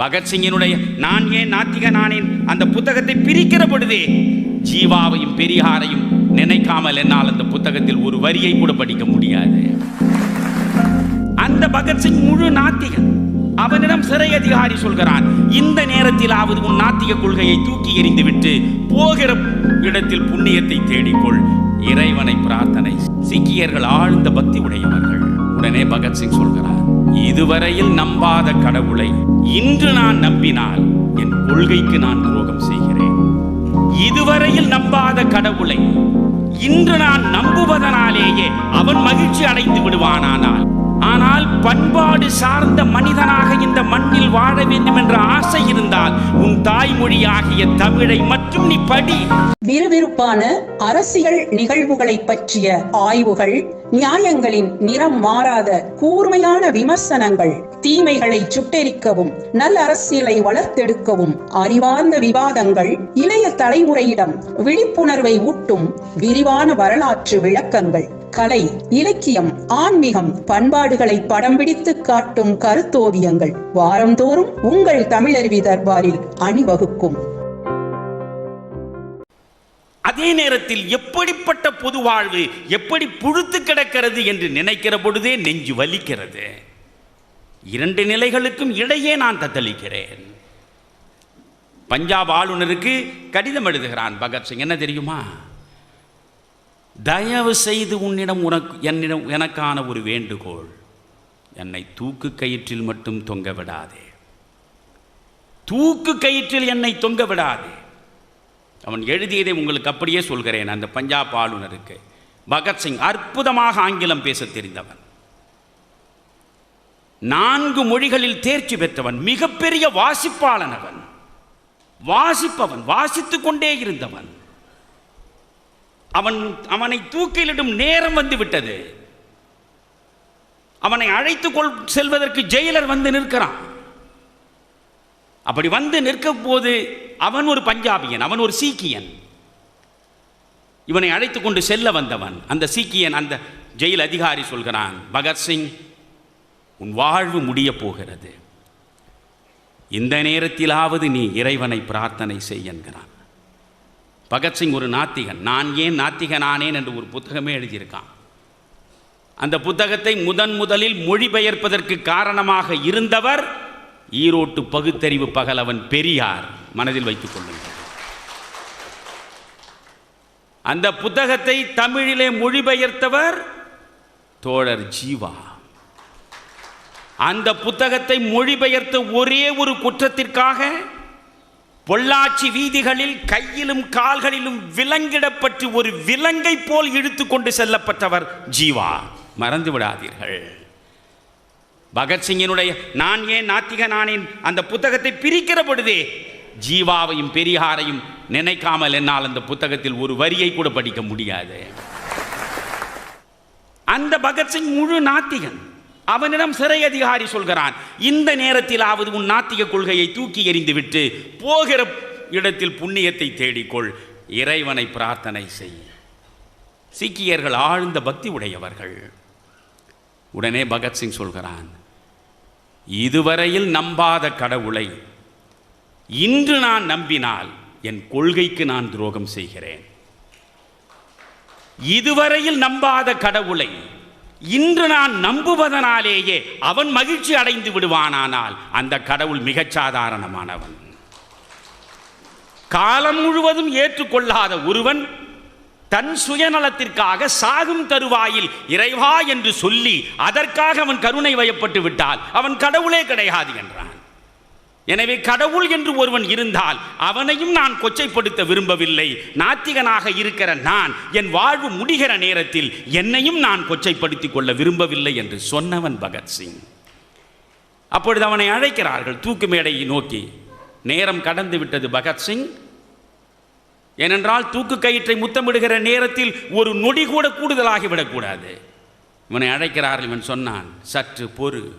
பகத்சிங்கினுடைய நான் ஏன் நாத்திக நானேன் அந்த புத்தகத்தை பிரிக்கிற பொழுதே ஜீவாவையும் பெரியாரையும் நினைக்காமல் என்னால் அந்த புத்தகத்தில் ஒரு வரியை கூட படிக்க முடியாது. அந்த பகத்சிங் முழு நாத்திகன். அவனிடம் சிறை அதிகாரி சொல்கிறான் இந்த நேரத்திலாவது உன் நாத்திக கொள்கையை தூக்கி எறிந்துவிட்டு போகிற இடத்தில் புண்ணியத்தை தேடிக்கொள். இறைவனை பிரார்த்தனை சீக்கியர்கள் ஆழ்ந்த பக்தி உடையவர்கள். உடனே பகத்சிங் சொல்கிறார் இதுவரையில் நம்பாத கடவுளை இன்று நான் நம்பினால் என் கொள்கைக்கு நான் துரோகம் செய்கிறேன். இதுவரையில் நம்பாத கடவுளை இன்று நான் நம்புவதனாலேயே அவன் மகிழ்ச்சி அடைந்து விடுவானானால் ஆனால் பண்பாடு சார்ந்த மனிதனாக இந்த மண்ணில் வாழ வேண்டும் என்ற ஆசை இருந்தால் உன் தாய்மொழியாகிய தமிழை மற்றும் நீ படி. விறுவிறுப்பான அரசியல் நிகழ்வுகளை பற்றிய ஆய்வுகள் நியாயங்களின் நிறம் மாறாத கூர்மையான விமர்சனங்கள் தீமைகளை சுட்டெரிக்கவும் நல்ல அரசியலை வளர்த்தெடுக்கவும் அறிவார்ந்த விவாதங்கள் இளைய தலைமுறையிடம் விழிப்புணர்வை ஊட்டும் விரிவான வரலாற்று விளக்கங்கள். கலை இலக்கியம் ஆன்மீகம் பண்பாடுகளை படம் பிடித்து காட்டும் கருத்தோவியங்கள். வாரந்தோறும் உங்கள் தமிழருவி தர்பாரில் அணிவகுக்கும். அதே நேரத்தில் எப்படிப்பட்ட பொது வாழ்வு எப்படி புழுத்து கிடக்கிறது என்று நினைக்கிற பொழுதே நெஞ்சு வலிக்கிறது. இரண்டு நிலைகளுக்கும் இடையே நான் தத்தளிக்கிறேன். பஞ்சாப் ஆளுநருக்கு கடிதம் எழுதுகிறான் பகத்சிங் என்ன தெரியுமா? தயவு செய்து உன்னிடம் உனக்கு என்னிடம் எனக்கான ஒரு வேண்டுகோள். என்னை தூக்கு கயிற்றில் மட்டும் தொங்க விடாதே. தூக்கு கயிற்றில் என்னை தொங்க விடாதே. அவன் எழுதியதை உங்களுக்கு அப்படியே சொல்கிறேன் அந்த பஞ்சாப் ஆளுநருக்கு. பகத்சிங் அற்புதமாக ஆங்கிலம் பேச தெரிந்தவன். நான்கு மொழிகளில் தேர்ச்சி பெற்றவன் மிகப்பெரிய வாசிப்பாளன் அவன். வாசிப்பவன் வாசித்துக் கொண்டே இருந்தவன். அவன் அவனை தூக்கிலிடும் நேரம் வந்து விட்டது. அவனை அழைத்துக் கொள் செல்வதற்கு ஜெயிலர் வந்து நிற்கிறான். அப்படி வந்து நிற்க போது அவன் ஒரு பஞ்சாபியன் அவன் ஒரு சீக்கியன். இவனை அழைத்து கொண்டு செல்ல வந்தவன். அந்த சீக்கியன் அந்த ஜெயில் அதிகாரி சொல்கிறான் பகத்சிங் உன் வாழ்வு முடிய போகிறது. இந்த நேரத்திலாவது நீ இறைவனை பிரார்த்தனை செய் என்கிறான். பகத்சிங் ஒரு நாத்திகன். நான் ஏன் நாத்திகனானேன்? என்று ஒரு புத்தகமே எழுதியிருக்கான். அந்த புத்தகத்தை முதன் முதலில் மொழிபெயர்ப்பதற்கு காரணமாக இருந்தவர் ஈரோட்டு பகுத்தறிவு பகலவன் பெரியார் மனதில் வைத்துக் கொள்ளுங்கள். அந்த புத்தகத்தை தமிழிலே மொழிபெயர்த்தவர் தோழர் ஜீவா. அந்த புத்தகத்தை மொழிபெயர்த்த ஒரே ஒரு குற்றத்திற்காக பொள்ளாச்சி வீதிகளில் கையிலும் கால்களிலும் விலங்கிடப்பட்டு ஒரு விலங்கை போல் இழுத்து கொண்டு செல்லப்பட்டவர் ஜீவா. மறந்து விடாதீர்கள். பகத்சிங்கினுடைய நான் ஏன் நாத்திக நானேன் அந்த புத்தகத்தை பிரிக்கிற பொழுதே ஜீவாவையும் பெரியாரையும் நினைக்காமல் என்னால் அந்த புத்தகத்தில் ஒரு வரியை கூட படிக்க முடியாது. அந்த பகத்சிங் முழு நாத்திகன். அவனிடம் சிறை அதிகாரி சொல்கிறான் இந்த நேரத்திலாவது உன் நாத்திக கொள்கையை தூக்கி எறிந்துவிட்டு போகிற இடத்தில் புண்ணியத்தை தேடிக்கொள். இறைவனை பிரார்த்தனை செய். சீக்கியர்கள் ஆழ்ந்த பக்தி உடையவர்கள். உடனே பகத்சிங் சொல்கிறான் இதுவரையில் நம்பாத கடவுளை இன்று நான் நம்பினால் என் கொள்கைக்கு நான் துரோகம் செய்கிறேன். இதுவரையில் நம்பாத கடவுளை இன்று நான் நம்புவதனாலேயே அவன் மகிழ்ச்சி அடைந்து விடுவானானால் அந்த கடவுள் மிகச் சாதாரணமானவன். காலம் முழுவதும் ஏற்றுக்கொள்ளாத ஒருவன் தன் சுயநலத்திற்காக சாகும் தருவாயில் இறைவா என்று சொல்லி அதற்காக அவன் கருணை வயப்பட்டு விட்டால் அவன் கடவுளே கிடையாது என்றான். எனவே கடவுள் என்று ஒருவன் இருந்தால் அவனையும் நான் கொச்சைப்படுத்த விரும்பவில்லை. நாத்திகனாக இருக்கிற நான் என் வாழ்வு முடிகிற நேரத்தில் என்னையும் நான் கொச்சைப்படுத்திக் கொள்ள விரும்பவில்லை என்று சொன்னவன் பகத்சிங் அப்பொழுது அவனை அழைக்கிறார்கள் தூக்கு மேடையை நோக்கி. நேரம் கடந்து விட்டது பகத்சிங் ஏனென்றால் தூக்கு கயிற்றை முத்தமிடுகிற நேரத்தில் ஒரு நொடி கூட கூடுதலாகிவிடக்கூடாது இவனை அழைக்கிறார்கள் இவன் சொன்னான் சற்று பொறு.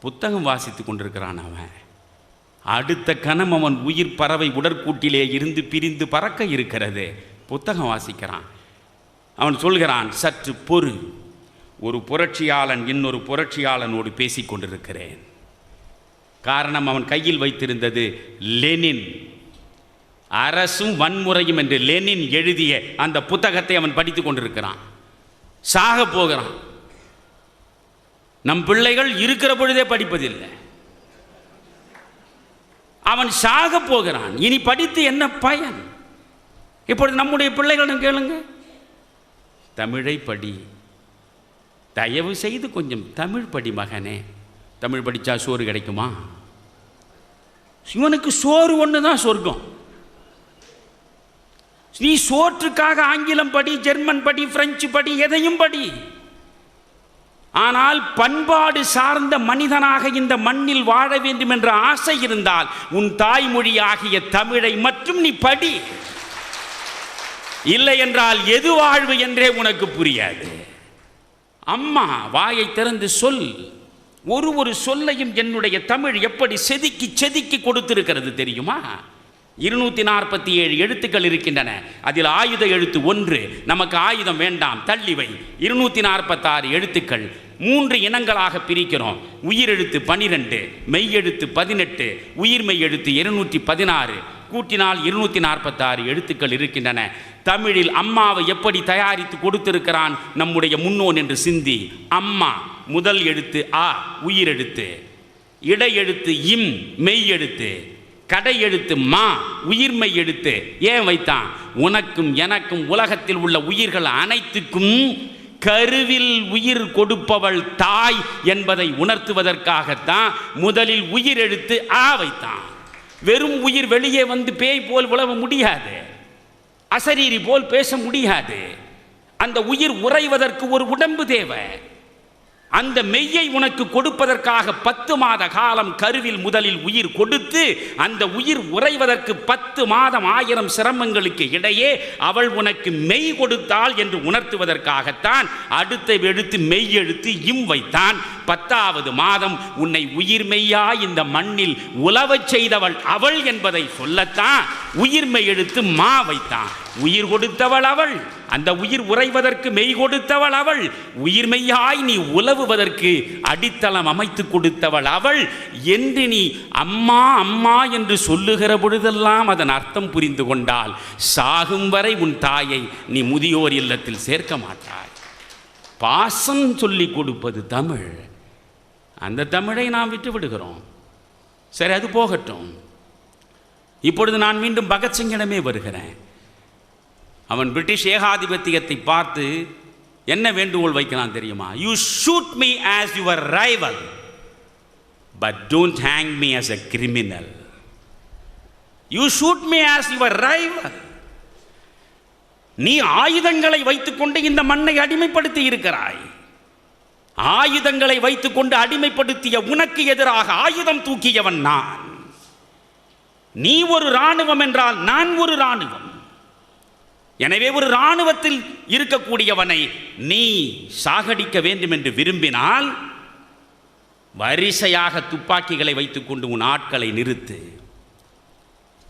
புத்தகம் வாசித்து கொண்டிருக்கிறான் அவன். அடுத்த கணம் அவன் உயிர் பறவை உடற்கூட்டிலே இருந்து பிரிந்து பறக்க இருக்கிறது. புத்தகம் வாசிக்கிறான். அவன் சொல்கிறான் சற்று பொறு. ஒரு புரட்சியாளன் இன்னொரு புரட்சியாளனோடு பேசிக் கொண்டிருக்கிறேன். காரணம் அவன் கையில் வைத்திருந்தது லெனின். அரசும் வன்முறையும் என்று லெனின் எழுதிய அந்த புத்தகத்தை அவன் படித்து கொண்டிருக்கிறான். சாக போகிறான். நம் பிள்ளைகள் இருக்கிற பொழுதே படிப்பதில்லை. அவன் சாக போகிறான். இனி படித்து என்ன பயன்? இப்பொழுது நம்முடைய பிள்ளைகளும் கேளுங்க. தமிழை படி. தயவு செய்து கொஞ்சம் தமிழ் படி மகனே. தமிழ் படித்தா சோறு கிடைக்குமா? இவனுக்கு சோறு ஒன்று தான் சொர்க்கம். நீ சோற்றுக்காக ஆங்கிலம் படி ஜெர்மன் படி பிரெஞ்சு படி எதையும் படி. ஆனால் பண்பாடு சார்ந்த மனிதனாக இந்த மண்ணில் வாழ வேண்டும் என்ற ஆசை இருந்தால் உன் தாய்மொழி ஆகிய தமிழை மட்டும் நீ படி. இல்லை என்றால் எது வாழ்வு என்றே உனக்கு புரியாது. அம்மா வாயை திறந்து சொல். ஒரு ஒரு சொல்லையும் என்னுடைய தமிழ் எப்படி செதுக்கி செதுக்கி கொடுத்திருக்கிறது தெரியுமா? இருநூத்தி நாற்பத்தி ஏழு எழுத்துக்கள் இருக்கின்றன. அதில் ஆயுத எழுத்து ஒன்று நமக்கு ஆயுதம் வேண்டாம் தள்ளிவை இருநூத்தி நாற்பத்தாறு எழுத்துக்கள். மூன்று இனங்களாக பிரிக்கிறோம். உயிரெழுத்து பனிரெண்டு மெய்யெழுத்து பதினெட்டு உயிர் மெய் எழுத்து இருநூற்றி பதினாறு கூட்டினால் இருநூத்தி நாற்பத்தாறு எழுத்துக்கள் இருக்கின்றன. தமிழில் அம்மாவை எப்படி தயாரித்து கொடுத்திருக்கிறான் நம்முடைய முன்னோன் என்று சிந்தி. அம்மா முதல் எழுத்து ஆ உயிரெழுத்து. இடையெழுத்து இம் மெய் எழுத்து கடை எழுத்து மா உயிர்மை எழுத்து ஏன் வைத்தான்? உனக்கும் எனக்கும் உலகத்தில் உள்ள உயிர்கள் அனைத்துக்கும் கருவில் உயிர் கொடுப்பவள் தாய் என்பதை உணர்த்துவதற்காகத்தான் முதலில் உயிர் எழுத்து ஆ வைத்தான். வெறும் உயிர் வெளியே வந்து பேய் போல் உழவ முடியாது. அசரீரி போல் பேச முடியாது. அந்த உயிர் உறைவதற்கு ஒரு உடம்பு தேவை. அந்த மெய்யை உனக்கு கொடுப்பதற்காக பத்து மாத காலம் கருவில் முதலில் உயிர் கொடுத்து அந்த உயிர் உறைவதற்கு பத்து மாதம் ஆயிரம் சிரமங்களுக்கு இடையே அவள் உனக்கு மெய் கொடுத்தாள் என்று உணர்த்துவதற்காகத்தான் அடுத்த எழுத்து மெய் எழுத்து இம் வைத்தான். பத்தாவது மாதம் உன்னை உயிர் மெய்யா இந்த மண்ணில் உலவச் செய்தவள் அவள் என்பதை சொல்லத்தான் உயிர்மை எழுத்து மா வைத்தான். உயிர் கொடுத்தவள் அவள். அந்த உயிர் உறைவதற்கு மெய் கொடுத்தவள் அவள். உயிர் மெய்யாய் நீ உலவுவதற்கு அடித்தளம் அமைத்து கொடுத்தவள் அவள். என்று நீ அம்மா அம்மா என்று சொல்லுகிற பொழுதெல்லாம் அதன் அர்த்தம் புரிந்து கொண்டால் சாகும் வரை உன் தாயை நீ முதியோர் இல்லத்தில் சேர்க்க மாட்டாய். பாசம் சொல்லி கொடுப்பது தமிழ். அந்த தமிழை நாம் விட்டு விடுகிறோம். சரி அது போகட்டும். இப்பொழுது நான் மீண்டும் பகத்சிங்கிடமே வருகிறேன். அவன் பிரிட்டிஷ் ஏகாதிபத்தியத்தை பார்த்து என்ன வேண்டுகோள் வைக்கலாம் தெரியுமா? You shoot me as your rival but don't hang me as a criminal you shoot me as your rival நீ ஆயுதங்களை வைத்துக்கொண்டு இந்த மண்ணை அடிமைப்படுத்தி இருக்கிறாய். ஆயுதங்களை வைத்துக்கொண்டு அடிமைப்படுத்திய உனக்கு எதிராக ஆயுதம் தூக்கியவன் நான். நீ ஒரு இராணுவம் என்றால் நான் ஒரு இராணுவம். எனவே ஒரு இராணுவத்தில் இருக்கக்கூடியவனை நீ சாகடிக்க வேண்டும் என்று விரும்பினால் வரிசையாக துப்பாக்கிகளை வைத்துக்கொண்டு உன் ஆட்களை நிறுத்து.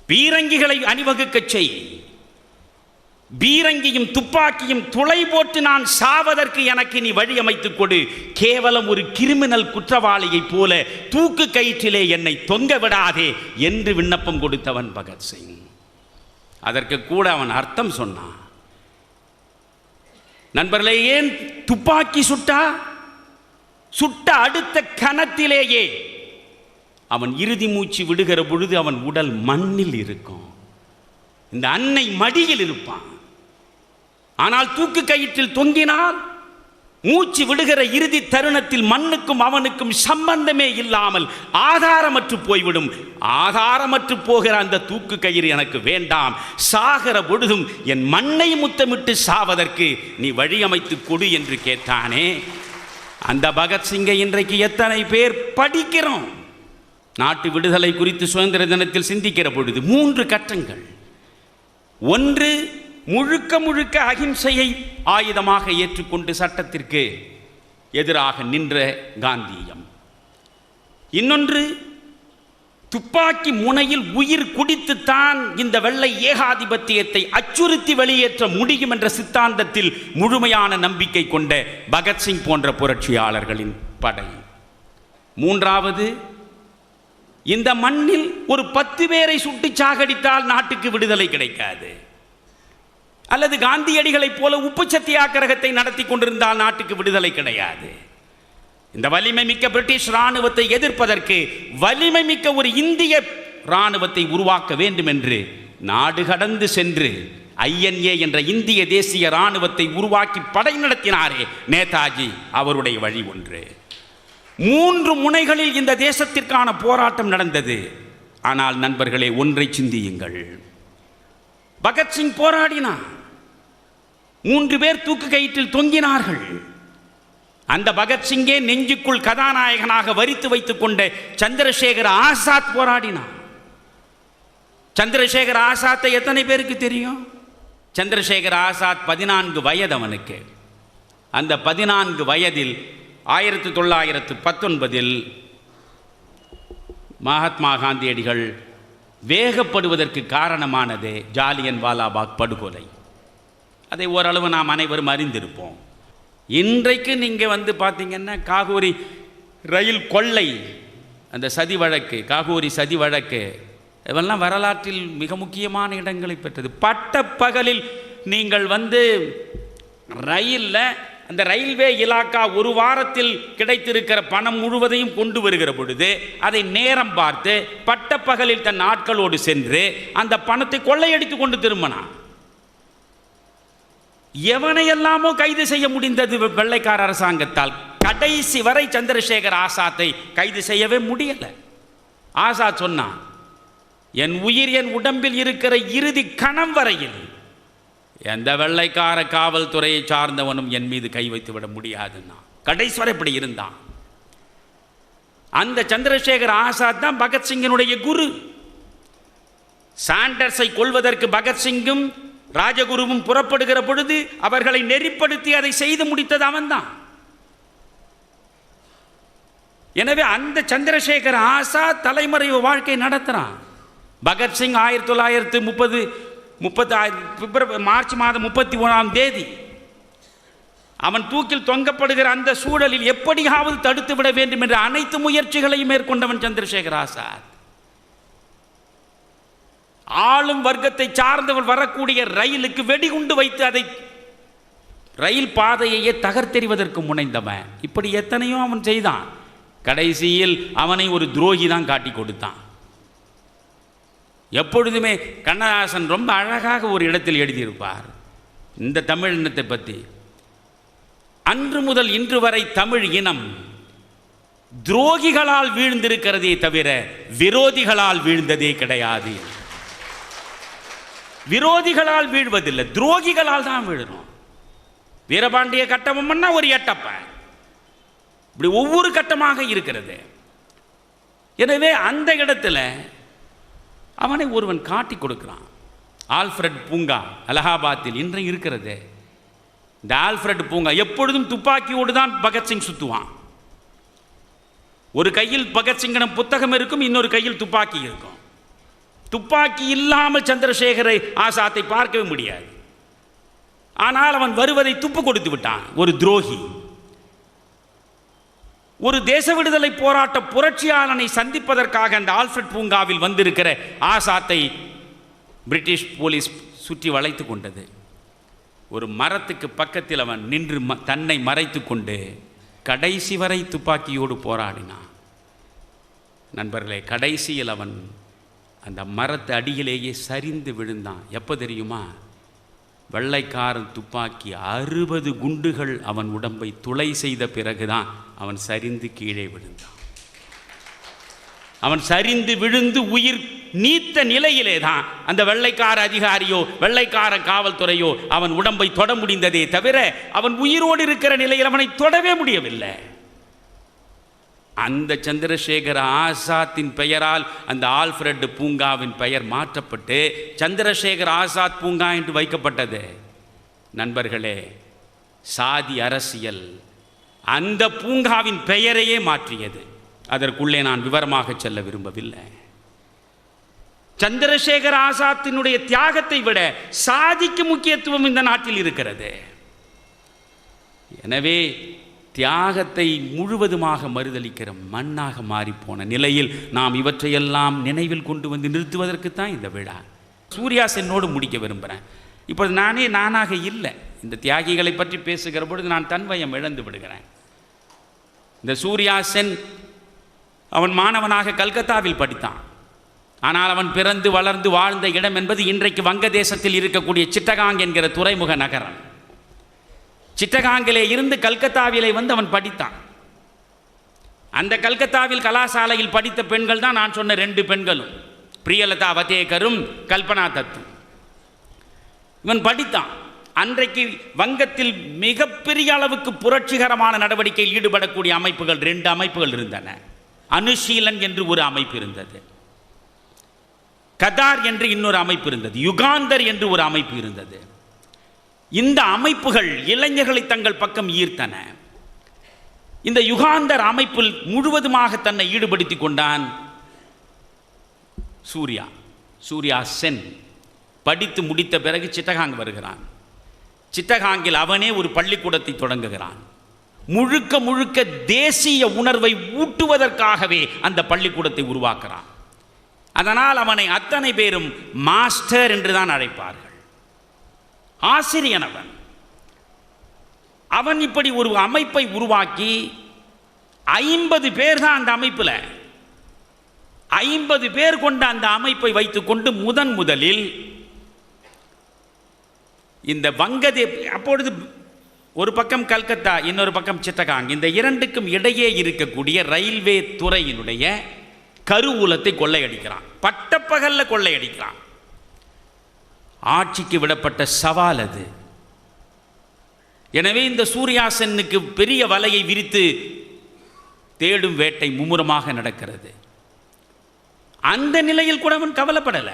பீரங்கிகளை அணிவகுக்கச் செய். பீரங்கியும் துப்பாக்கியும் துளை போட்டு நான் சாவதற்கு எனக்கு நீ வழி அமைத்துக் கொடு. கேவலம் ஒரு கிரிமினல் குற்றவாளியைப் போல தூக்கு கயிற்றிலே என்னை தொங்க விடாதே என்று விண்ணப்பம் கொடுத்தவன் பகத்சிங். அதற்கு கூட அவன் அர்த்தம் சொன்னான் நண்பர்களே ஏன் துப்பாக்கி சுட்டா? சுட்ட அடுத்த கணத்திலேயே அவன் இறுதி மூச்சு விடுகிற பொழுது அவன் உடல் மண்ணில் இருக்கும். இந்த அன்னை மடியில் இருப்பான். ஆனால் தூக்கு கயிற்றில் தொங்கினால் மூச்சு விடுகிற இறுதி தருணத்தில் மண்ணுக்கும் அவனுக்கும் சம்பந்தமே இல்லாமல் ஆதாரமற்று போய்விடும். ஆதாரமற்று போகிற அந்த தூக்கு கயிறு எனக்கு வேண்டாம். சாகிற பொழுதும் என் மண்ணை முத்தமிட்டு சாவதற்கு நீ வழியமைத்து கொடு என்று கேட்டானே. அந்த பகத்சிங்கை இன்றைக்கு எத்தனை பேர் படிக்கிறோம். நாட்டு விடுதலை குறித்து சுதந்திர தினத்தில் சிந்திக்கிற பொழுது மூன்று கட்டங்கள். ஒன்று முழுக்க முழுக்க அகிம்சையை ஆயுதமாக ஏற்றுக்கொண்டு சட்டத்திற்கு எதிராக நின்ற காந்தியம். இன்னொன்று துப்பாக்கி முனையில் உயிர் குடித்துத்தான் இந்த வெள்ளை ஏகாதிபத்தியத்தை அச்சுறுத்தி வெளியேற்ற முடியும் என்ற சித்தாந்தத்தில் முழுமையான நம்பிக்கை கொண்ட பகத்சிங் போன்ற புரட்சியாளர்களின் படை. மூன்றாவது இந்த மண்ணில் ஒரு பத்து பேரை சுட்டு சாகடித்தால் நாட்டுக்கு விடுதலை கிடைக்காது. அல்லது காந்தியடிகளைப் போல உப்பு சத்தியாகிரகத்தை நடத்தி கொண்டிருந்தால் நாட்டுக்கு விடுதலை கிடையாது. இந்த வலிமை மிக்க பிரிட்டிஷ் ராணுவத்தை எதிர்ப்பதற்கு வலிமை மிக்க ஒரு இந்திய ராணுவத்தை உருவாக்க வேண்டும் என்று நாடு கடந்து சென்று ஐஎன்ஏ என்ற இந்திய தேசிய ராணுவத்தை உருவாக்கி படை நடத்தினாரே நேதாஜி அவருடைய வழி ஒன்று. மூன்று முனைகளில் இந்த தேசத்திற்கான போராட்டம் நடந்தது. ஆனால் நண்பர்களே ஒன்றை சிந்தியுங்கள். பகத்சிங் போராடினார். மூன்று பேர் தூக்கு கயிற்றில் தொங்கினார்கள். அந்த பகத்சிங்கே நெஞ்சுக்குள் கதாநாயகனாக வரித்து வைத்துக் கொண்ட சந்திரசேகர ஆசாத் போராடினான். சந்திரசேகர ஆசாத்தை எத்தனை பேருக்கு தெரியும்? சந்திரசேகர ஆசாத் பதினான்கு வயது அவனுக்கு. அந்த பதினான்கு வயதில் ஆயிரத்தி தொள்ளாயிரத்து பத்தொன்பதில் மகாத்மா காந்தியடிகள் வேகப்படுவதற்கு காரணமானது ஜாலியன் வாலாபாக் படுகொலை. அதை ஓரளவு நாம் அனைவரும் அறிந்திருப்போம். இன்றைக்கு நீங்கள் வந்து பார்த்தீங்கன்னா காகூரி ரயில் கொள்ளை அந்த சதி வழக்கு காகூரி சதி வழக்கு இதெல்லாம் வரலாற்றில் மிக முக்கியமான இடங்களை பெற்றது. பட்டப்பகலில் நீங்கள் வந்து ரயிலில் அந்த ரயில்வே இலாக்கா ஒரு வாரத்தில் கிடைத்திருக்கிற பணம் முழுவதையும் கொண்டு வருகிற பொழுது அதை நேரம் பார்த்து பட்டப்பகலில் தன் ஆட்களோடு சென்று அந்த பணத்தை கொள்ளையடித்து கொண்டு திரும்பினான். எவனையெல்லாமோ கைது செய்ய முடிந்தது வெள்ளைக்கார அரசாங்கத்தால். கடைசி வரை சந்திரசேகர் ஆசாத்தை கைது செய்யவே முடியல. ஆசாத் சொன்னான் என் உயிர் என் உடம்பில் இருக்கிற இறுதி கணம் வரையில் எந்த வெள்ளைக்கார காவல்துறையை சார்ந்தவனும் என் மீது கை வைத்து விட முடியாதுன்னா. கடைசி வரை இப்படி இருந்தான். அந்த சந்திரசேகர் ஆசாத் தான் பகத்சிங்கினுடைய குரு. சாண்டர்ஸை கொல்வதற்கு பகத்சிங்கும் ராஜகுருவும் புறப்படுகிற பொழுது அவர்களை நெறிப்படுத்தி அதை செய்து முடித்தது அவன்தான். எனவே அந்த சந்திரசேகர் ஆசா தலைமறைவு வாழ்க்கை நடத்துறான். பகத்சிங் ஆயிரத்தி தொள்ளாயிரத்து முப்பது முப்பத்தி பிப்ரவரி மார்ச் மாதம் முப்பத்தி ஒன்றாம் தேதி அவன் தூக்கில் தொங்கப்படுகிற அந்த சூழலில் எப்படியாவது தடுத்து விட வேண்டும் என்ற அனைத்து முயற்சிகளையும் மேற்கொண்டவன் சந்திரசேகர் ஆசாத். ஆளும் வர்க்கத்தை சார்ந்தவன் வரக்கூடிய ரயிலுக்கு வெடிகுண்டு வைத்து அதை ரயில் பாதையையே தகர்த்தெறிவதற்கு முனைந்தவன். இப்படி எத்தனையோ அவன் செய்தான். கடைசியில் அவனை ஒரு துரோகி தான் காட்டி கொடுத்தான். எப்பொழுதுமே கண்ணதாசன் ரொம்ப அழகாக ஒரு இடத்தில் எழுதியிருப்பார். இந்த தமிழ் இனத்தை பற்றி அன்று முதல் இன்று வரை தமிழ் இனம் துரோகிகளால் வீழ்ந்திருக்கிறதே தவிர விரோதிகளால் வீழ்ந்ததே கிடையாது. விரோதிகளால் வீழ்வதில்லை. துரோகிகளால் தான் வீழணும் வீரபாண்டிய கட்டபொம்மன்னா ஒரு எட்டப்பன் இப்படி ஒவ்வொரு கட்டமாக இருக்கிறது. எனவே அந்த இடத்துல அவனை ஒருவன் காட்டி கொடுக்கிறான். ஆல்ஃபிரட் பூங்கா அலகாபாத்தில் இன்றையும் இருக்கிறது. இந்த ஆல்ஃபிரட் பூங்கா எப்பொழுதும் துப்பாக்கியோடு தான் பகத்சிங் சுற்றுவான் ஒரு கையில் பகத்சிங்கிடம் புத்தகம் இருக்கும் இன்னொரு கையில் துப்பாக்கி இருக்கும். துப்பாக்கி இல்லாமல் சந்திரசேகரை ஆசாத்தை பார்க்கவே முடியாது. ஆனால் அவன் வருவதை துப்பு கொடுத்து விட்டான். ஒரு துரோகி. ஒரு தேச விடுதலை போராட்ட புரட்சியாளனை சந்திப்பதற்காக அந்த ஆல்ஃபிரட் பூங்காவில் வந்திருக்கிற ஆசாத்தை பிரிட்டிஷ் போலீஸ் சுற்றி வளைத்து கொண்டது. ஒரு மரத்துக்கு பக்கத்தில் அவன் நின்று ம தன்னை மறைத்து கொண்டு கடைசி வரை துப்பாக்கியோடு போராடினான். நண்பர்களே கடைசியில் அவன் அந்த மரத்து அடியிலேயே சரிந்து விழுந்தான். எப்போ தெரியுமா? வெள்ளைக்காரன் துப்பாக்கி அறுபது குண்டுகள் அவன் உடம்பை துளை செய்த பிறகுதான் அவன் சரிந்து கீழே விழுந்தான். அவன் சரிந்து விழுந்து உயிர் நீத்த நிலையிலே தான் அந்த வெள்ளைக்கார அதிகாரியோ வெள்ளைக்கார காவல்துறையோ அவன் உடம்பை தொட முடிந்ததே தவிர அவன் உயிரோடு இருக்கிற நிலையில் அவனை தொடவே முடியவில்லை. அந்த சந்திரசேகர ஆசாத்தின் பெயரால் அந்த ஆல்ஃபிரட் பூங்காவின் பெயர் மாற்றப்பட்டு சந்திரசேகர் ஆசாத் பூங்கா என்று வைக்கப்பட்டது. நண்பர்களே சாதி அரசியல் அந்த பூங்காவின் பெயரையே மாற்றியது. அதற்குள்ளே நான் விவரமாக செல்ல விரும்பவில்லை. சந்திரசேகர் ஆசாத்தினுடைய தியாகத்தை விட சாதிக்கு முக்கியத்துவம் இந்த நாட்டில் இருக்கிறது. எனவே தியாகத்தை முழுவதுமாக மறுதலிக்கிற மண்ணாக மாறிப்போன நிலையில் நாம் இவற்றையெல்லாம் நினைவில் கொண்டு வந்து நிறுத்துவதற்குத்தான் இந்த விழா. சூர்யா சென்னோடு முடிக்க விரும்புகிறேன் இப்போது நானே நானாக இல்லை. இந்த தியாகிகளை பற்றி பேசுகிற பொழுது நான் தன்வயம் இழந்து விடுகிறேன். இந்த சூர்யா சென் அவன் மாணவனாக கல்கத்தாவில் படித்தான். ஆனால் அவன் பிறந்து வளர்ந்து வாழ்ந்த இடம் என்பது இன்றைக்கு வங்கதேசத்தில் இருக்கக்கூடிய சிட்டகாங் என்கிற துறைமுக நகரம். சிட்டகாங்கிலே இருந்து கல்கத்தாவிலே வந்து அவன் படித்தான். அந்த கல்கத்தாவில் கலாசாலையில் படித்த பெண்கள் தான் நான் சொன்ன ரெண்டு பெண்களும். பிரியலதா வதேகரும் கல்பனா தத்து. இவன் படித்தான். அன்றைக்கு வங்கத்தில் மிகப்பெரிய அளவுக்கு புரட்சிகரமான நடவடிக்கையில் ஈடுபடக்கூடிய அமைப்புகள் ரெண்டு அமைப்புகள் இருந்தன. அனுஷீலன் என்று ஒரு அமைப்பு இருந்தது. கதார் என்று இன்னொரு அமைப்பு இருந்தது. யுகாந்தர் என்று ஒரு அமைப்பு இருந்தது. இந்த அமைப்புகள் இளைஞர்களை தங்கள் பக்கம் ஈர்த்தன. இந்த யுகாந்தர் அமைப்பில் முழுவதுமாக தன்னை ஈடுபடுத்தி கொண்டான் சூர்யா. சூர்யா சென். படித்து முடித்த பிறகு சிட்டகாங் வருகிறான். சிட்டகாங்கில் அவனே ஒரு பள்ளிக்கூடத்தை தொடங்குகிறான். முழுக்க முழுக்க தேசிய உணர்வை ஊட்டுவதற்காகவே அந்த பள்ளிக்கூடத்தை உருவாக்குறான். அதனால் அவனை அத்தனை பேரும் மாஸ்டர் என்று தான் அழைப்பார்கள். ஆசிரியன் அவன் அவன் இப்படி ஒரு அமைப்பை உருவாக்கி ஐம்பது பேர் தான் அந்த அமைப்பில். ஐம்பது பேர் கொண்ட அந்த அமைப்பை வைத்துக்கொண்டு முதன் முதலில் இந்த வங்கதே அப்பொழுது ஒரு பக்கம் கல்கத்தா இன்னொரு பக்கம் சித்தகாங் இந்த இரண்டுக்கும் இடையே இருக்கக்கூடிய ரயில்வே துறையினுடைய கருவூலத்தை கொள்ளையடிக்கிறான். பட்டப்பகல்ல கொள்ளையடிக்கிறான். ஆட்சிக்கு விடப்பட்ட சவால் அது. எனவே இந்த சூர்யாசனுக்கு பெரிய வலையை விரித்து தேடும் வேட்டை மும்முரமாக நடக்கிறது. அந்த நிலையில் கூட அவன் கவலைப்படலை.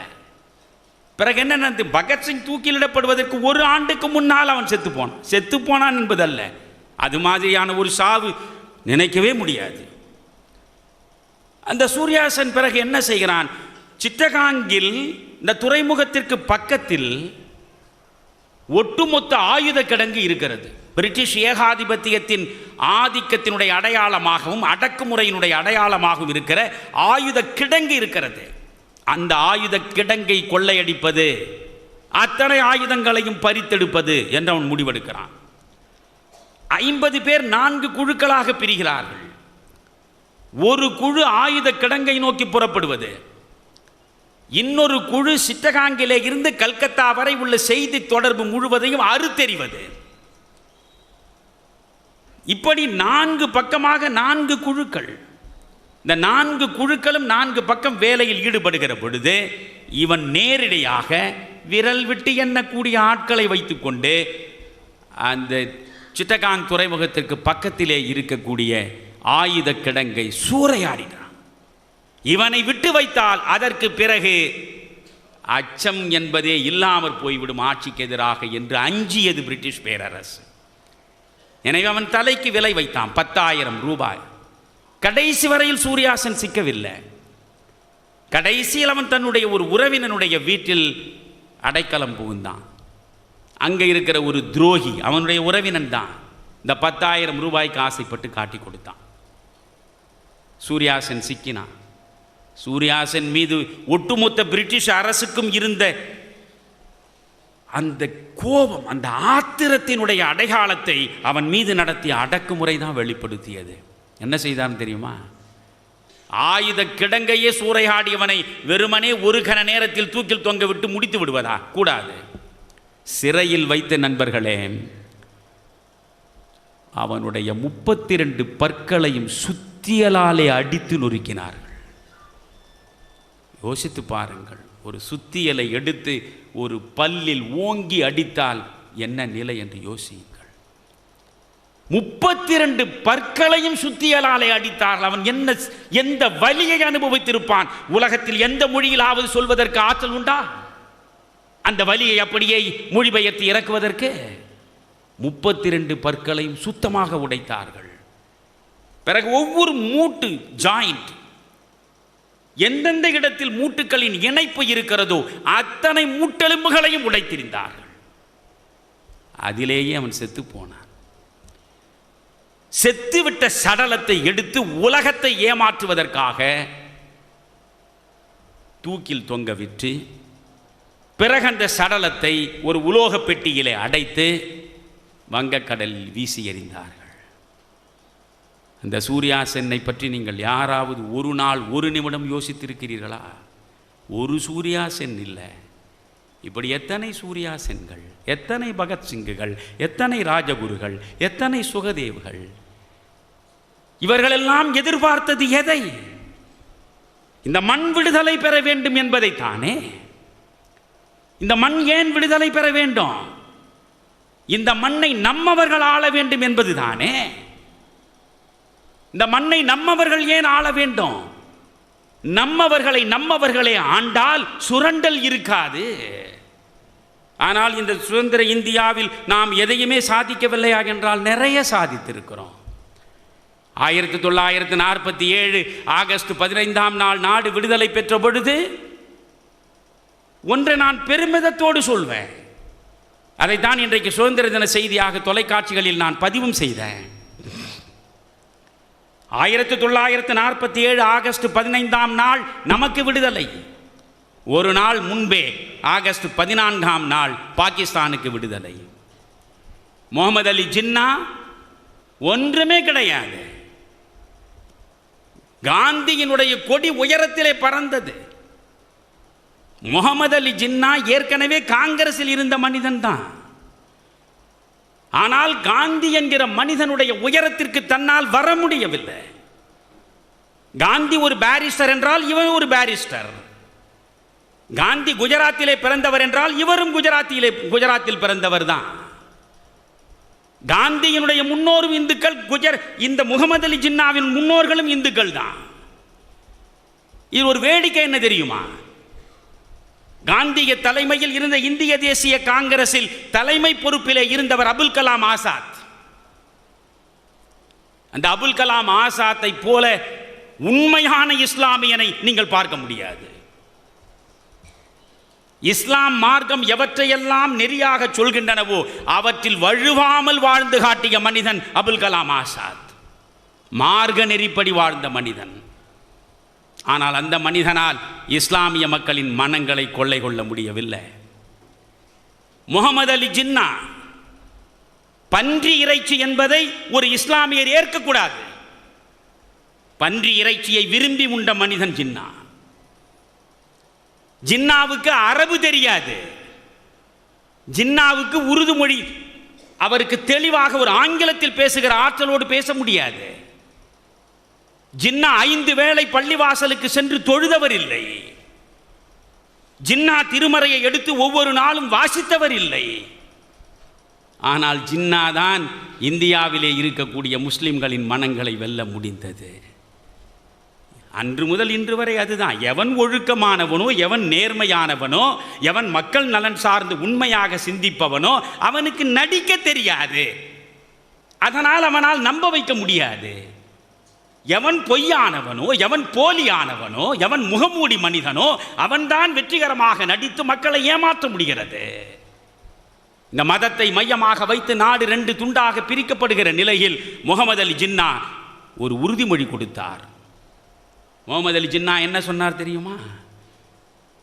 பிறகு என்ன நடந்து? பகத்சிங் தூக்கிலிடப்படுவதற்கு ஒரு ஆண்டுக்கு முன்னால் அவன் செத்து போனான். செத்து போனான் என்பதல்ல. அது மாதிரியான ஒரு சாவு நினைக்கவே முடியாது. அந்த சூர்யாசன் பிறகு என்ன செய்கிறான்? சிட்டகாங்கில் இந்த துறைமுகத்திற்கு பக்கத்தில் ஒட்டுமொத்த ஆயுத கிடங்கு இருக்கிறது. பிரிட்டிஷ் ஏகாதிபத்தியத்தின் ஆதிக்கத்தினுடைய அடையாளமாகவும் அடக்குமுறையினுடைய அடையாளமாகவும் இருக்கிற ஆயுத கிடங்கு இருக்கிறது. அந்த ஆயுத கிடங்கை கொள்ளையடிப்பது அத்தனை ஆயுதங்களையும் பறித்தெடுப்பது என்று அவன் முடிவெடுக்கிறான். ஐம்பது பேர் நான்கு குழுக்களாக பிரிகிறார்கள். ஒரு குழு ஆயுத கிடங்கை நோக்கி புறப்படுவது. இன்னொரு குழு சிட்டகாங்கிலே இருந்து கல்கத்தா வரை உள்ள செய்தி தொடர்பு முழுவதையும் அறுத்தெறிவது. இப்படி நான்கு பக்கமாக நான்கு குழுக்கள் இந்த நான்கு குழுக்களும் நான்கு பக்கம் வேலையில் ஈடுபடுகிற பொழுது இவன் நேரிடையாக விரல் விட்டு எண்ணக்கூடிய ஆட்களை வைத்துக்கொண்டு அந்த சிட்டகாங் துறைமுகத்திற்கு பக்கத்திலே இருக்கக்கூடிய ஆயுத கிடங்கை சூறையாடினான். இவனை விட்டு வைத்தால் அதற்கு பிறகு அச்சம் என்பதே இல்லாமற் போய்விடும் ஆட்சிக்கு எதிராக என்று அஞ்சியது பிரிட்டிஷ் பேரரசு. எனவே அவன் தலைக்கு விலை வைத்தான் பத்தாயிரம் ரூபாய். கடைசி வரையில் சூர்யாசன் சிக்கவில்லை. கடைசியில் அவன் தன்னுடைய ஒரு உறவினனுடைய வீட்டில் அடைக்கலம் புகுந்தான். அங்கே இருக்கிற ஒரு துரோகி அவனுடைய உறவினன் தான். இந்த பத்தாயிரம் ரூபாய்க்கு ஆசைப்பட்டு காட்டி கொடுத்தான். சூர்யாசன் சிக்கினான். சூர்யாசன் மீது ஒட்டுமொத்த பிரிட்டிஷ் அரசுக்கும் இருந்த அந்த கோபம் அந்த ஆத்திரத்தினுடைய அடையாளத்தை அவன் மீது நடத்திய அடக்குமுறை தான் வெளிப்படுத்தியது. என்ன செய்தான் தெரியுமா? ஆயுத கிடங்கையே சூறையாடியவனை வெறுமனே ஒரு கன நேரத்தில் தூக்கில் தொங்க விட்டு முடித்து விடுவதா? கூடாது. சிறையில் வைத்த நண்பர்களே அவனுடைய முப்பத்தி ரெண்டு பற்களையும் சுத்தியலாலே அடித்து நொறுக்கினார்கள். யோசித்து பாருங்கள். ஒரு சுத்தியலை எடுத்து ஒரு பல்லில் ஓங்கி அடித்தால் என்ன நிலை என்று யோசியுங்கள். முப்பத்தி ரெண்டு பற்களையும் சுத்தியலாலே அடித்தார்கள். அவன் என்ன எந்த வலியை அனுபவித்திருப்பான்? உலகத்தில் எந்த மொழியிலாவது சொல்வதற்கு ஆற்றல் உண்டா? அந்த வலியை அப்படியே மொழிபெயர்த்து இறக்குவதற்கு? முப்பத்தி ரெண்டு பற்களையும் சுத்தமாக உடைத்தார்கள். பிறகு ஒவ்வொரு மூட்டு ஜாயிண்ட் எந்தெந்த இடத்தில் மூட்டுக்களின் இணைப்பு இருக்கிறதோ அத்தனை மூட்டெலும்புகளையும் உடைத்திருந்தார்கள் அதிலேயே அவன் செத்து போனான். செத்துவிட்ட சடலத்தை எடுத்து உலகத்தை ஏமாற்றுவதற்காக தூக்கில் தொங்க விற்று பிறகு அந்த சடலத்தை ஒரு உலோக பெட்டியிலே அடைத்து வங்கக்கடலில் வீசி எறிந்தார். அந்த சூர்யா சென்னை பற்றி நீங்கள் யாராவது ஒரு நாள் ஒரு நிமிடம் யோசித்திருக்கிறீர்களா? ஒரு சூர்யா சென் இல்லை. இப்படி எத்தனை சூர்யா சென்கள் எத்தனை பகத்சிங்குகள் எத்தனை ராஜகுருகள் எத்தனை சுகதேவுகள்? இவர்களெல்லாம் எதிர்பார்த்தது எதை? இந்த மண் விடுதலை பெற வேண்டும் என்பதை தானே? இந்த மண் ஏன் விடுதலை பெற வேண்டும்? இந்த மண்ணை நம்மவர்கள் ஆள வேண்டும் என்பது தானே? இந்த மண்ணை நம்மவர்கள் ஏன் ஆள வேண்டும்? நம்மவர்களை நம்மவர்களை ஆண்டால் சுரண்டல் இருக்காது. ஆனால் இந்த சுதந்திர இந்தியாவில் நாம் எதையுமே சாதிக்கவில்லையா என்றால் நிறைய சாதித்திருக்கிறோம். ஆயிரத்தி தொள்ளாயிரத்தி நாற்பத்தி ஏழு ஆகஸ்ட் பதினைந்தாம் நாள் நாடு விடுதலை பெற்ற பொழுது ஒன்றை நான் பெருமிதத்தோடு சொல்வேன். அதைத்தான் இன்றைக்கு சுதந்திர தின செய்தியாக தொலைக்காட்சிகளில் நான் பதிவும் செய்தேன். ஆயிரத்தி தொள்ளாயிரத்தி நாற்பத்தி ஏழு ஆகஸ்ட் பதினைந்தாம் நாள் நமக்கு விடுதலை. ஒரு நாள் முன்பே ஆகஸ்ட் பதினான்காம் நாள் பாகிஸ்தானுக்கு விடுதலை. முகமது அலி ஜின்னா ஒன்றுமே கிடையாது. காந்தியினுடைய கொடி உயரத்திலே பறந்தது. முகமது அலி ஜின்னா ஏற்கனவே காங்கிரஸில் இருந்த மனிதன் தான் ஆனால் காந்தி என்கிற மனிதனுடைய உயரத்திற்கு தன்னால் வர முடியவில்லை. காந்தி ஒரு பாரிஸ்டர் என்றால் இவன் ஒரு பாரிஸ்டர் காந்தி குஜராத்திலே பிறந்தவர் என்றால் இவரும் குஜராத்திலே குஜராத்தில் பிறந்தவர் தான். காந்தியினுடைய முன்னோரும் இந்துக்கள் குஜர் இந்த முகமது அலி ஜின்னாவின் முன்னோர்களும் இந்துக்கள் தான். இது ஒரு வேடிக்கை என்ன தெரியுமா? காந்திய தலைமையில் இருந்த இந்திய தேசிய காங்கிரஸில் தலைமை பொறுப்பிலே இருந்தவர் அபுல் கலாம் ஆசாத். அந்த அபுல் கலாம் ஆசாத்தை போல உண்மையான இஸ்லாமியனை நீங்கள் பார்க்க முடியாது. இஸ்லாம் மார்க்கம் எவற்றையெல்லாம் நெறியாக சொல்கின்றனவோ அவற்றில் வழுவாமல் வாழ்ந்து காட்டிய மனிதன் அபுல் கலாம் ஆசாத். மார்க்க நெறிப்படி வாழ்ந்த மனிதன். ஆனால் அந்த மனிதனால் இஸ்லாமிய மக்களின் மனங்களை கொள்ளை கொள்ள முடியவில்லை. முகமது அலி ஜின்னா பன்றி இறைச்சி என்பதை ஒரு இஸ்லாமியர் ஏற்கக்கூடாது. பன்றி இறைச்சியை விரும்பி உண்ட மனிதன் ஜின்னா. ஜின்னாவுக்கு அரபு தெரியாது. ஜின்னாவுக்கு உருது மொழி. அவருக்கு தெளிவாக ஒரு ஆங்கிலத்தில் பேசுகிற ஆற்றலோடு பேச முடியாது. ஜின்னா ஐந்து வேளை பள்ளிவாசலுக்கு சென்று தொழுதவர் இல்லை ஜின்னா திருமறையை எடுத்து ஒவ்வொரு நாளும் வாசித்தவர் இல்லை ஆனால் ஜின்னா தான் இந்தியாவிலே இருக்கக்கூடிய முஸ்லிம்களின் மனங்களை வெல்ல முடிந்தது. அன்று முதல் இன்று வரை அதுதான். எவன் ஒழுக்கமானவனோ எவன் நேர்மையானவனோ எவன் மக்கள் நலன் சார்ந்து உண்மையாக சிந்திப்பவனோ அவனுக்கு நடிக்க தெரியாது. அதனால் அவனால் நம்ப வைக்க முடியாது. எவன் பொய்யானவனோ எவன் போலியானவனோ எவன் முகமூடி மனிதனோ அவன்தான் வெற்றிகரமாக நடித்து மக்களை ஏமாற்ற முடிகிறது. இந்த மதத்தை மையமாக வைத்து நாடு ரெண்டு துண்டாக பிரிக்கப்படுகிற நிலையில் முகமது அலி ஜின்னா ஒரு உறுதிமொழி கொடுத்தார். முகமது அலி ஜின்னா என்ன சொன்னார் தெரியுமா?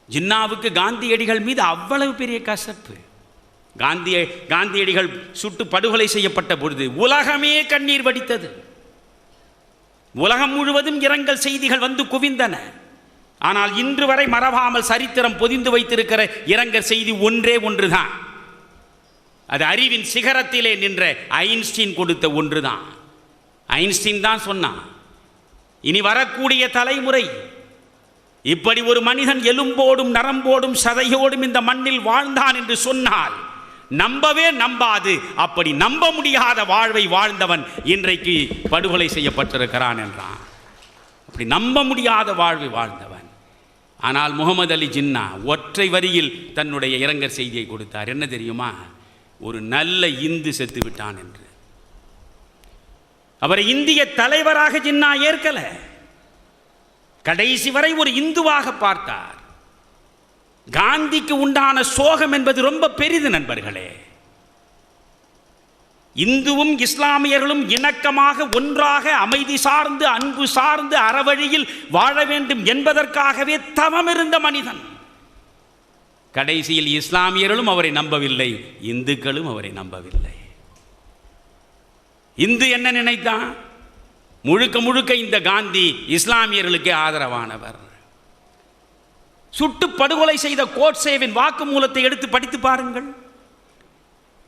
ஜின்னாவுக்கு காந்தியடிகள் மீது அவ்வளவு பெரிய கசப்பு. காந்திய காந்தியடிகள் சுட்டு படுகொலை செய்யப்பட்ட பொழுது உலகமே கண்ணீர் வடித்தது. உலகம் முழுவதும் இரங்கல் செய்திகள் வந்து குவிந்தன. ஆனால் இன்று வரை மறவாமல் சரித்திரம் பொதிந்து வைத்திருக்கிற இரங்கல் செய்தி ஒன்றே ஒன்றுதான். அது அறிவின் சிகரத்திலே நின்ற ஐன்ஸ்டீன் கொடுத்த ஒன்றுதான். ஐன்ஸ்டீன் தான் சொன்னான் இனி வரக்கூடிய தலைமுறை இப்படி ஒரு மனிதன் எலும்போடும் நரம்போடும் சதையோடும் இந்த மண்ணில் வாழ்ந்தான் என்று சொன்னால் நம்பவே நம்பாது. அப்படி நம்ப முடியாத வாழ்வை வாழ்ந்தவன் இன்றைக்கு படுகொலை செய்யப்பட்டிருக்கிறான் என்றான். அப்படி நம்ப முடியாத வாழ்வை வாழ்ந்தவன். ஆனால் முகமது அலி ஜின்னா ஒற்றை வரியில் தன்னுடைய இரங்கற் செய்தியை கொடுத்தார். என்ன தெரியுமா? ஒரு நல்ல இந்து செத்து விட்டான் என்று. அவரை இந்திய தலைவராக ஜின்னா ஏற்கல. கடைசி வரை ஒரு இந்துவாக பார்த்தார். காந்திக்கு உண்டான சோகம் என்பது ரொம்ப பெரிது நண்பர்களே. இந்துவும் இஸ்லாமியர்களும் இணக்கமாக ஒன்றாக அமைதி சார்ந்து அன்பு சார்ந்து அறவழியில் வாழ வேண்டும் என்பதற்காகவே தவம் இருந்த மனிதன். கடைசியில் இஸ்லாமியர்களும் அவரை நம்பவில்லை இந்துக்களும் அவரை நம்பவில்லை. இந்து என்ன நினைத்தான்? முழுக்க முழுக்க இந்த காந்தி இஸ்லாமியர்களுக்கு ஆதரவானவர். சுட்டு படுகொலை செய்த கோட்சேவின் வாக்குமூலத்தை எடுத்து படித்து பாருங்கள்.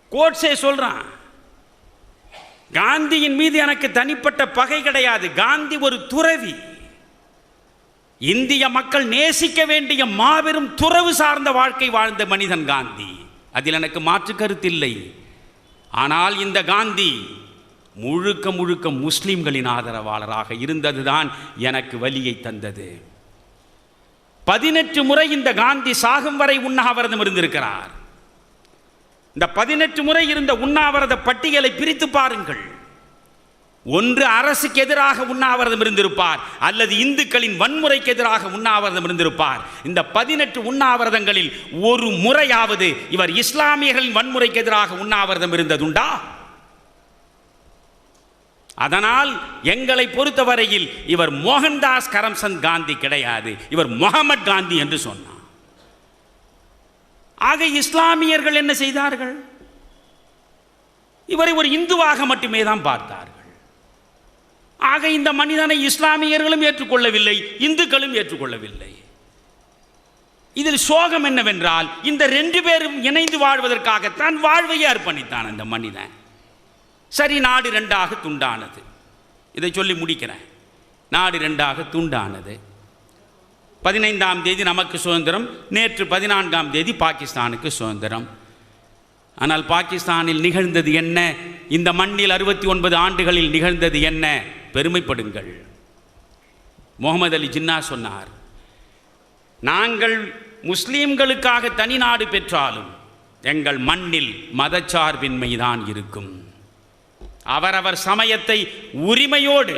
கோட்சே சொல்றான் காந்தியின் மீது எனக்கு தனிப்பட்ட பகை கிடையாது. காந்தி ஒரு துறவி. இந்திய மக்கள் நேசிக்க வேண்டிய மாபெரும் துறவு சார்ந்த வாழ்க்கை வாழ்ந்த மனிதன் காந்தி. அதில் எனக்கு மாற்று கருத்தில்லை. ஆனால் இந்த காந்தி முழுக்க முழுக்க முஸ்லிம்களின் ஆதரவாளராக இருந்ததுதான் எனக்கு வலியை தந்தது. பதினெட்டு முறை இந்த காந்தி சாகும் வரை உண்ணாவிரதம் இருந்திருக்கிறார். இந்த பதினெட்டு முறை இருந்த உண்ணாவிரத பட்டியலை பிரித்து பாருங்கள். ஒன்று அரசுக்கு எதிராக உண்ணாவிரதம் இருந்திருப்பார் அல்லது இந்துக்களின் வன்முறைக்கு எதிராக உண்ணாவிரதம் இருந்திருப்பார். இந்த பதினெட்டு உண்ணாவிரதங்களில் ஒரு முறையாவது இவர் இஸ்லாமியர்களின் வன்முறைக்கு எதிராக உண்ணாவிரதம் இருந்ததுண்டா? அதனால் எங்களை பொறுத்தவரையில் இவர் மோகன்தாஸ் கரம்சந்த் காந்தி கிடையாது. இவர் முகமது காந்தி என்று சொன்னார். ஆக இஸ்லாமியர்கள் என்ன செய்தார்கள்? இவரை ஒரு இந்துவாக மட்டுமே தான் பார்த்தார்கள். ஆக இந்த மனிதனை இஸ்லாமியர்களும் ஏற்றுக்கொள்ளவில்லை இந்துக்களும் ஏற்றுக்கொள்ளவில்லை. இதில் சோகம் என்னவென்றால் இந்த ரெண்டு பேரும் இணைந்து வாழ்வதற்காகத்தான் வாழ்வையே அர்ப்பணித்தான் அந்த மனிதன். சரி நாடு ரெண்டாக துண்டானது. இதை சொல்லி முடிக்கிறேன். நாடு ரெண்டாக துண்டானது. பதினைந்தாம் தேதி நமக்கு சுதந்திரம். நேற்று பதினான்காம் தேதி பாகிஸ்தானுக்கு சுதந்திரம். ஆனால் பாகிஸ்தானில் நிகழ்ந்தது என்ன? இந்த மண்ணில் அறுபத்தி ஒன்பது ஆண்டுகளில் நிகழ்ந்தது என்ன? பெருமைப்படுங்கள். முகமது அலி ஜின்னா சொன்னார் நாங்கள் முஸ்லீம்களுக்காக தனி நாடு பெற்றாலும் எங்கள் மண்ணில் மதச்சார்பின்மைதான் இருக்கும். அவரவர் சமயத்தை உரிமையோடு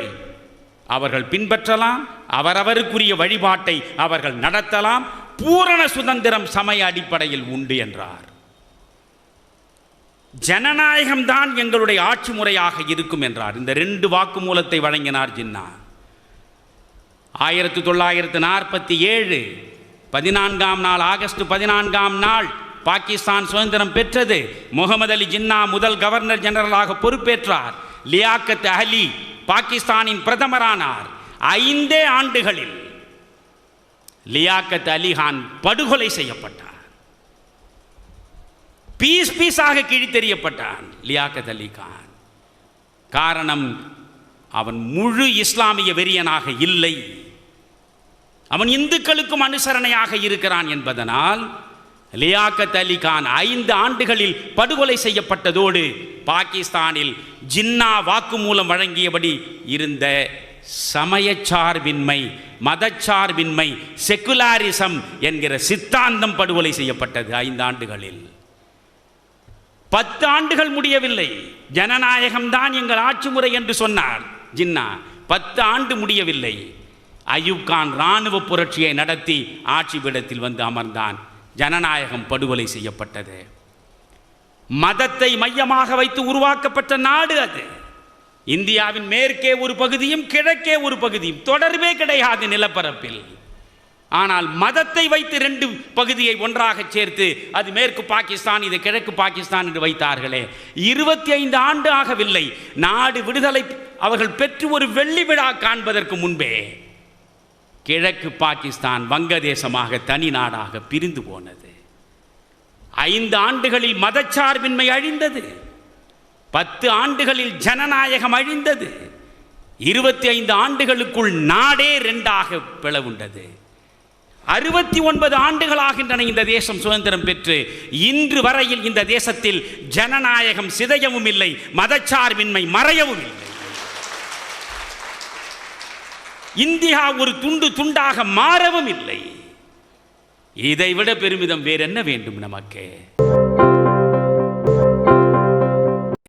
அவர்கள் பின்பற்றலாம் அவரவருக்குரிய வழிபாட்டை அவர்கள் நடத்தலாம் பூரண சுதந்திரம் சமய அடிப்படையில் உண்டு என்றார். ஜனநாயகம்தான் எங்களுடைய ஆட்சி முறையாக இருக்கும் என்றார். இந்த ரெண்டு வாக்குமூலத்தை வழங்கினார் ஜின்னா. ஆயிரத்தி தொள்ளாயிரத்து நாற்பத்தி ஏழு பதினான்காம் நாள் ஆகஸ்ட் பதினான்காம் நாள் பாகிஸ்தான் சுதந்திரம் பெற்றது. முகமது அலி ஜின்னா முதல் கவர்னர் ஜெனரலாக பொறுப்பேற்றார். லியாக்கத் அலி பாகிஸ்தானின் பிரதமரானார். ஐந்தே ஆண்டுகளில் லியாக்கத் அலிகான் படுகொலை செய்யப்பட்டார். பீஸ் பீஸாக கிழித்தெறியப்பட்டான் லியாக்கத் அலி கான். காரணம் அவன் முழு இஸ்லாமிய வெறியனாக இல்லை. அவன் இந்துக்களுக்கும் அனுசரணையாக இருக்கிறான் என்பதனால் லியாக்கத் அலி கான் ஐந்து ஆண்டுகளில் படுகொலை செய்யப்பட்டதோடு பாகிஸ்தானில் ஜின்னா வாக்குமூலம் வழங்கியபடி இருந்த சமயச்சார்பின்மை மதச்சார்பின்மை செக்குலாரிசம் என்கிற சித்தாந்தம் படுகொலை செய்யப்பட்டது ஐந்து ஆண்டுகளில். பத்து ஆண்டுகள் முடியவில்லை. ஜனநாயகம் தான் எங்கள் ஆட்சி முறை என்று சொன்னார் ஜின்னா. பத்து ஆண்டு முடியவில்லை. அயூப் கான் இராணுவ புரட்சியை நடத்தி ஆட்சி பீடத்தில் வந்து அமர்ந்தான். ஜனநாயகம் படுகொலை செய்யப்பட்டது. மதத்தை மையமாக வைத்து உருவாக்கப்பட்ட நாடு அது. இந்தியாவின் மேற்கே ஒரு பகுதியும் கிழக்கே ஒரு பகுதியும் தொடர்பே கிடையாது நிலப்பரப்பில். ஆனால் மதத்தை வைத்து ரெண்டு பகுதியை ஒன்றாக சேர்த்து அது மேற்கு பாகிஸ்தான் இது கிழக்கு பாகிஸ்தான் என்று வைத்தார்களே. இருபத்தி ஐந்து ஆண்டு ஆகவில்லை. நாடு விடுதலை அவர்கள் பெற்று ஒரு வெள்ளி விழா காண்பதற்கு முன்பே. கிழக்கு பாகிஸ்தான் வங்கதேசமாக தனி நாடாக பிரிந்து போனது. ஐந்து ஆண்டுகளில் மதச்சார்பின்மை அழிந்தது. பத்து ஆண்டுகளில் ஜனநாயகம் அழிந்தது. இருபத்தி ஐந்து ஆண்டுகளுக்குள் நாடே ரெண்டாக பிளவுண்டது. அறுபத்தி ஒன்பது ஆண்டுகளாகின்றன இந்த தேசம் சுதந்திரம் பெற்று இன்று வரையில் இந்த தேசத்தில் ஜனநாயகம் சிதையவும் இல்லை மதச்சார்பின்மை மறையவும் இல்லை இந்தியா ஒரு துண்டு துண்டாக மாறவும் இல்லை. இதைவிட பெருமிதம் வேறென்ன வேண்டும் நமக்கு?